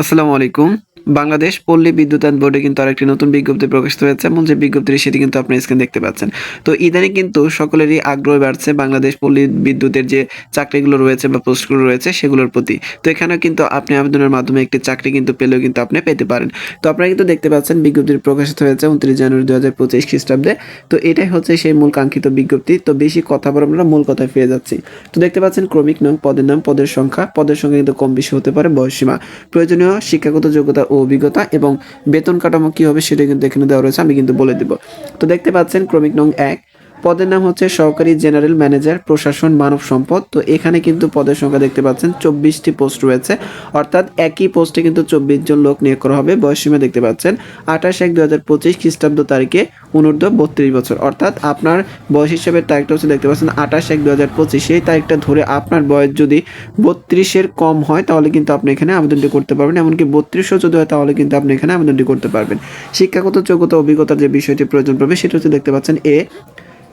আসসালামু আলাইকুম। বাংলাদেশ পল্লী বিদ্যুতায়ন বোর্ডে কিন্তু আরেকটি নতুন বিজ্ঞপ্তি প্রকাশিত হয়েছে, এবং যে বিজ্ঞপ্তিটি সেটি কিন্তু আপনার স্ক্রিন দেখতে পাচ্ছেন। তো ইদানিং কিন্তু সকলেরই আগ্রহ বাড়ছে বাংলাদেশ পল্লী বিদ্যুতের যে চাকরিগুলো রয়েছে বা পোস্টগুলো রয়েছে সেগুলোর প্রতি। তো এখানেও কিন্তু আপনি আবেদনের মাধ্যমে একটি চাকরি কিন্তু পেলেও কিন্তু আপনি পেতে পারেন। তো আপনারা কিন্তু দেখতে পাচ্ছেন বিজ্ঞপ্তিটি প্রকাশিত হয়েছে উনত্রিশ জানুয়ারি দু হাজার পঁচিশ খ্রিস্টাব্দে। তো এটাই হচ্ছে সেই মূল কাঙ্ক্ষিত বিজ্ঞপ্তি। তো বেশি কথা বলে আমরা মূল কথায় ফিরে যাচ্ছি। তো দেখতে পাচ্ছেন ক্রমিক নাম পদের নাম, পদের সংখ্যা। পদের সংখ্যা কিন্তু কম বেশি হতে পারে বয়সীমা প্রয়োজনীয় শিক্ষাগত যোগ্যতা ও অভিজ্ঞতা এবং বেতন কাঠামো কী হবে সেটা কিন্তু এখানে দেওয়া রয়েছে, আমি কিন্তু বলে দেব। তো দেখতে পাচ্ছেন ক্রমিক নং এক পদের নাম হচ্ছে সহকারী জেনারেল ম্যানেজার প্রশাসন মানব সম্পদ। তো এখানে কিন্তু পদের সংখ্যা দেখতে পাচ্ছেন, চব্বিশটি পোস্ট রয়েছে। অর্থাৎ একই পোস্টে কিন্তু চব্বিশ জন লোক নিয়োগ করা হবে বয়সীমা দেখতে পাচ্ছেন, আঠাশ এক দু হাজার পঁচিশ খ্রিস্টাব্দ তারিখে অনূর্ধ্ব বত্রিশ বছর। অর্থাৎ আপনার বয়স হিসাবে তারিখটা হচ্ছে দেখতে পাচ্ছেন, আঠাশ এক দু হাজার পঁচিশ। সেই তারিখটা ধরে আপনার বয়স যদি বত্রিশের কম হয়, তাহলে কিন্তু আপনি এখানে আবেদনটি করতে পারবেন। এমনকি বত্রিশও যদি হয়, তাহলে কিন্তু আপনি এখানে আবেদনটি করতে পারবেন। শিক্ষাগত যোগ্যতা, অভিজ্ঞতার যে বিষয়টি প্রয়োজন পড়বে, সেটা হচ্ছে দেখতে পাচ্ছেন, a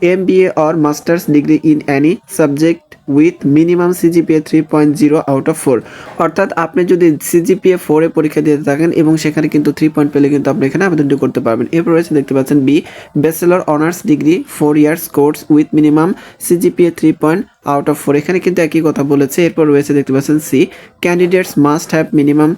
M B A or masters degree in any subject with minimum CGPA three point zero out of four অর্থাৎ আপনি যদি সিজিপিএ ফোরে পরীক্ষা দিয়ে থাকেন এবং সেখানে কিন্তু থ্রি পয়েন্ট পেলে কিন্তু আপনি এখানে আবেদনটি করতে পারবেন। এরপর রয়েছে দেখতে পাচ্ছেন B bachelor honours degree four years course with minimum CGPA three point out of four এখানে কিন্তু একই কথা বলেছে। এরপর রয়েছে দেখতে পাচ্ছেন C candidates must have minimum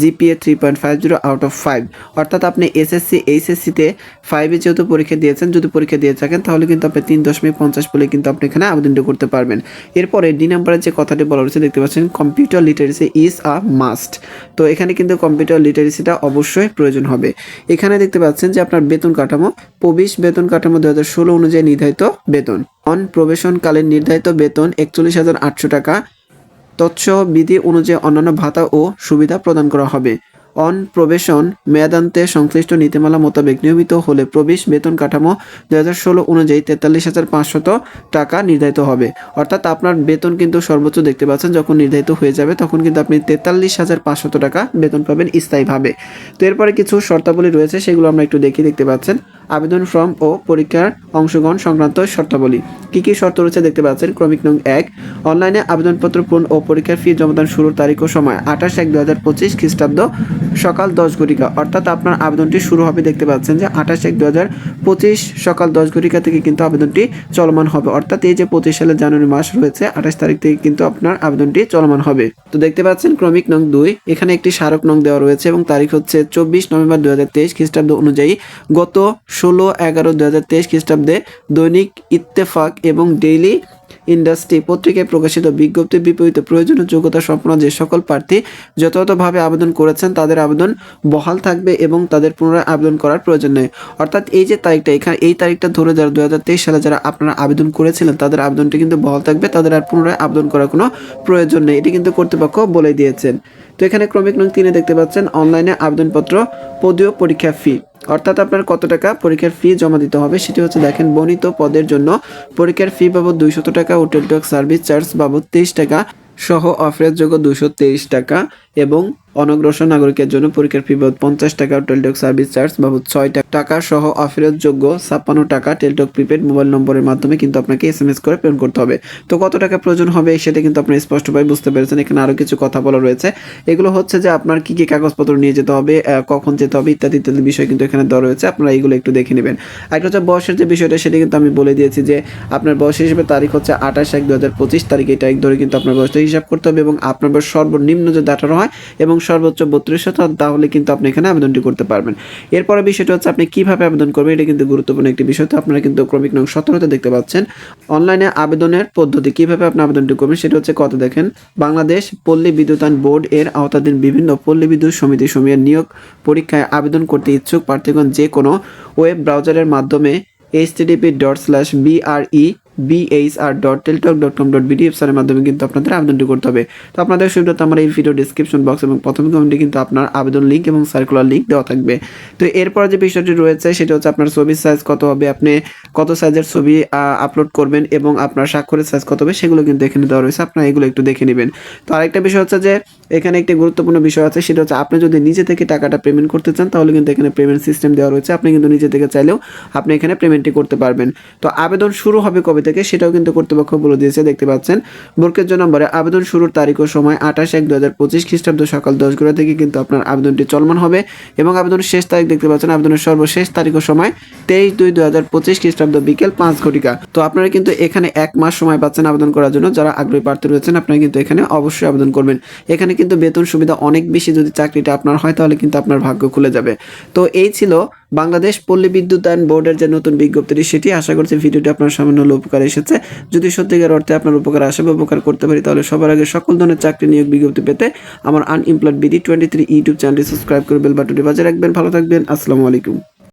GPA three point five zero out of five অর্থাৎ আপনি এসএসসি এইচএসসিতে ফাইভে যেহেতু পরীক্ষা দিয়েছেন, যদি পরীক্ষা দিয়ে থাকেন, তাহলে কিন্তু আপনি তিন দশমিক পঞ্চাশ বলে কিন্তু আপনি এখানে আবেদনটি করতে পারবেন। এরপরে ডি নাম্বারের যে কথাটি বলা রয়েছে দেখতে পাচ্ছেন computer literacy is a must তো এখানে কিন্তু কম্পিউটার লিটারেসিটা অবশ্যই প্রয়োজন হবে। এখানে দেখতে পাচ্ছেন যে আপনার বেতন কাঠামো, প্রবেশ বেতন কাঠামো দু হাজার ষোলো অনুযায়ী নির্ধারিত বেতন। অন প্রবেশনকালীন নির্ধারিত বেতন একচল্লিশ হাজার আটশো টাকা। তৎসহ বিধি অনুযায়ী অন্যান্য ভাতা ও সুবিধা প্রদান করা হবে। অন প্রবেশন মেয়াদান্তে সংশ্লিষ্ট নীতিমালা মোতাবেক নিয়মিত হলে প্রবেশ বেতন কাঠামো দু হাজার ষোলো অনুযায়ী তেতাল্লিশ হাজার পাঁচশত টাকা নির্ধারিত হবে। অর্থাৎ আপনার বেতন কিন্তু সর্বোচ্চ দেখতে পাচ্ছেন, যখন নির্ধারিত হয়ে যাবে তখন কিন্তু আপনি তেতাল্লিশ হাজার পাঁচশত টাকা বেতন পাবেন স্থায়ীভাবে। তো এরপরে কিছু শর্তাবলী রয়েছে, সেগুলো আমরা একটু দেখি দেখতে পাচ্ছেন। আবেদন ফর্ম ও পরীক্ষার অংশগ্রহণ সংক্রান্ত শর্তাবলী। কি কি শর্ত রয়েছে দেখতে পাচ্ছেন? ক্রমিক নং এক, অনলাইনে আবেদনপত্র পূরণ ও পরীক্ষার ফি জমাদান শুরুর তারিখ ও সময়, আঠাশ এক দু হাজার পঁচিশ খ্রিস্টাব্দ সকাল দশ ঘটিকা। অর্থাৎ আপনার আবেদনটি শুরু হবে দেখতে পাচ্ছেন যে আঠাশ এক দু হাজার পঁচিশ সকাল দশ ঘটিকা থেকে কিন্তু আবেদনটি চলমান হবে। অর্থাৎ এই যে পঁচিশ সালের জানুয়ারি মাস রয়েছে, আঠাশ তারিখ থেকে কিন্তু আপনার আবেদনটি চলমান হবে। তো দেখতে পাচ্ছেন ক্রমিক নং দুই, এখানে একটি স্মারক নং দেওয়া রয়েছে এবং তারিখ হচ্ছে চব্বিশ নভেম্বর দু হাজার তেইশ খ্রিস্টাব্দ অনুযায়ী গত ষোলো এগারো দু হাজার তেইশ খ্রিস্টাব্দে দৈনিক ইত্তেফাক এবং ডেইলি ইন্ডাস্ট্রি পত্রিকায় প্রকাশিত বিজ্ঞপ্তির বিপরীতে প্রয়োজনীয় যোগ্যতা সম্পন্ন যে সকল প্রার্থী যথাযথভাবে আবেদন করেছেন, তাদের আবেদন বহাল থাকবে এবং তাদের পুনরায় আবেদন করার প্রয়োজন নেই। অর্থাৎ এই যে তারিখটা, এখানে এই তারিখটা ধরে যারা দু হাজার তেইশ সালে যারা আপনারা আবেদন করেছিলেন, তাদের আবেদনটি কিন্তু বহাল থাকবে, তাদের আর পুনরায় আবেদন করার কোনো প্রয়োজন নেই। এটি কিন্তু কর্তৃপক্ষ বলে দিয়েছেন। তো এখানে ক্রমিক নং তিনে দেখতে পাচ্ছেন, অনলাইনে আবেদনপত্র, পদীয় পরীক্ষা ফি। অর্থাৎ আপনার কত টাকা পরীক্ষার ফি জমা দিতে হবে সেটি হচ্ছে দেখেন বর্ণিত পদের জন্য পরীক্ষার ফি বাবদ দুইশত টাকা হোটেল টক সার্ভিস চার্জ বাবদ তেইশ টাকা। সহ অফারেজযোগ্য দুশো তেইশ টাকা এবং অনগ্রসর নাগরিকের জন্য পরীক্ষার ফি বাবদ পঞ্চাশ টাকা টেলটক সার্ভিস চার্জ বাবদ ছয় টাকা সহ অফারেজযোগ্য ছাপ্পান্ন টাকা টেলটক প্রিপেড মোবাইল নম্বরের মাধ্যমে কিন্তু আপনাকে এস এম এস করে পেমেন্ট করতে হবে। তো কত টাকা প্রয়োজন হবে সেটা কিন্তু আপনি স্পষ্টভাবে বুঝতে পেরেছেন। এখানে আরও কিছু কথা বলা রয়েছে। এগুলো হচ্ছে যে আপনার কী কী কাগজপত্র নিয়ে যেতে হবে কখন যেতে হবে ইত্যাদি ইত্যাদি বিষয় কিন্তু এখানে দেওয়া রয়েছে। আপনারা এগুলো একটু দেখে নেবেন। একটা হচ্ছে বয়সের যে বিষয়টা, সেটা কিন্তু আমি বলে দিয়েছি যে আপনার বয়স হিসেবে তারিখ হচ্ছে আঠাশ এক দু হাজার পঁচিশ, তারিখ এই তারিখ ধরে কিন্তু আপনার বয়সটা হিসাব করতে হবে এবং আপনার সর্বনিম্ন যদি আঠারো হয় এবং সর্বোচ্চ বত্রিশ শতাংশ তাহলে কিন্তু আপনি এখানে আবেদনটি করতে পারবেন। এরপরে বিষয়টা হচ্ছে আপনি কীভাবে আবেদন করবেন, এটা কিন্তু গুরুত্বপূর্ণ একটি বিষয়। তো আপনারা কিন্তু ক্রমিক নং সতেরোতে দেখতে পাচ্ছেন, অনলাইনে আবেদনের পদ্ধতি কীভাবে আপনি আবেদনটি করবেন সেটা হচ্ছে কত দেখেন, বাংলাদেশ পল্লী বিদ্যুতায়ন বোর্ড এর আওতাধীন বিভিন্ন পল্লী বিদ্যুৎ সমিতি সমূহের নিয়োগ পরীক্ষায় আবেদন করতে ইচ্ছুক প্রার্থীগণ যে কোনো ওয়েব ব্রাউজারের মাধ্যমে HTTP dot slash BRE BHR dot Teletalk dot com dot BD ওয়েবসাইটের মাধ্যমে কিন্তু আপনাদের আবেদনটি করতে হবে। তো আপনাদের সুবিধাতে আমার এই ভিডিও ডিসক্রিপশন বক্স এবং প্রথম কমেন্টে কিন্তু আপনার আবেদন লিঙ্ক এবং সার্কুলার লিঙ্ক দেওয়া থাকবে। তো এরপর যে বিষয়টি রয়েছে, সেটা হচ্ছে আপনার ছবির সাইজ কত হবে, আপনি কত সাইজের ছবি আপলোড করবেন এবং আপনার স্বাক্ষরের সাইজ কত হবে, সেগুলো কিন্তু এখানে দেওয়া রয়েছে। আপনারা এগুলো একটু দেখে নেবেন। তো আরেকটা বিষয় হচ্ছে যে, এখানে একটি গুরুত্বপূর্ণ বিষয় আছে, সেটা হচ্ছে আপনি যদি নিজে থেকে টাকাটা পেমেন্ট করতে চান, তাহলে কিন্তু এখানে পেমেন্ট সিস্টেম দেওয়া রয়েছে। আপনি কিন্তু নিজে থেকে চাইলেও আপনি এখানে পেমেন্টটি করতে পারবেন। তো আবেদন শুরু হবে কবে থেকে সেটাও কিন্তু কর্তৃপক্ষ বলে দিয়েছে, দেখতে পাচ্ছেন। বর্কের নম্বরে আবেদন শুরুর তারিখ ও সময় আঠাশ এক দু হাজার পঁচিশ খ্রিস্টাব্দ সকাল দশ ঘটা থেকে কিন্তু আপনার আবেদনটি চলমান হবে এবং আবেদনের শেষ তারিখ দেখতে পাচ্ছেন, আবেদনের সর্বশেষ তারিখ ও সময় তেইশ দুই দু হাজার পঁচিশ খ্রিস্টাব্দ বিকেল পাঁচ ঘটিকা। তো আপনারা কিন্তু এখানে এক মাস সময় পাচ্ছেন আবেদন করার জন্য, যারা আগ্রহী প্রার্থী রয়েছেন আপনারা কিন্তু এখানে অবশ্যই আবেদন করবেন। এখানে কিন্তু বেতন সুবিধা অনেক বেশি, যদি চাকরিটা আপনার হয় তাহলে কিন্তু আপনার ভাগ্য খুলে যাবে। তো এই ছিল বাংলাদেশ পল্লী বিদ্যুতায়ন বোর্ডের যে নতুন বিজ্ঞপ্তিটি, সেটি আশা করছি ভিডিওটি আপনার সামান্য হলো উপকার এসেছে। যদি সত্যিকার অর্থে আপনার উপকার আসে বা উপকার করতে পারি, তাহলে সবার আগে সকল ধরনের চাকরি নিয়োগ বিজ্ঞপ্তি পেতে আমার unemployed BD twenty three YouTube চ্যানেলটি সাবস্ক্রাইব করে বেল বাটনটি বাজে রাখবেন। ভালো থাকবেন, আসসালামু আলাইকুম।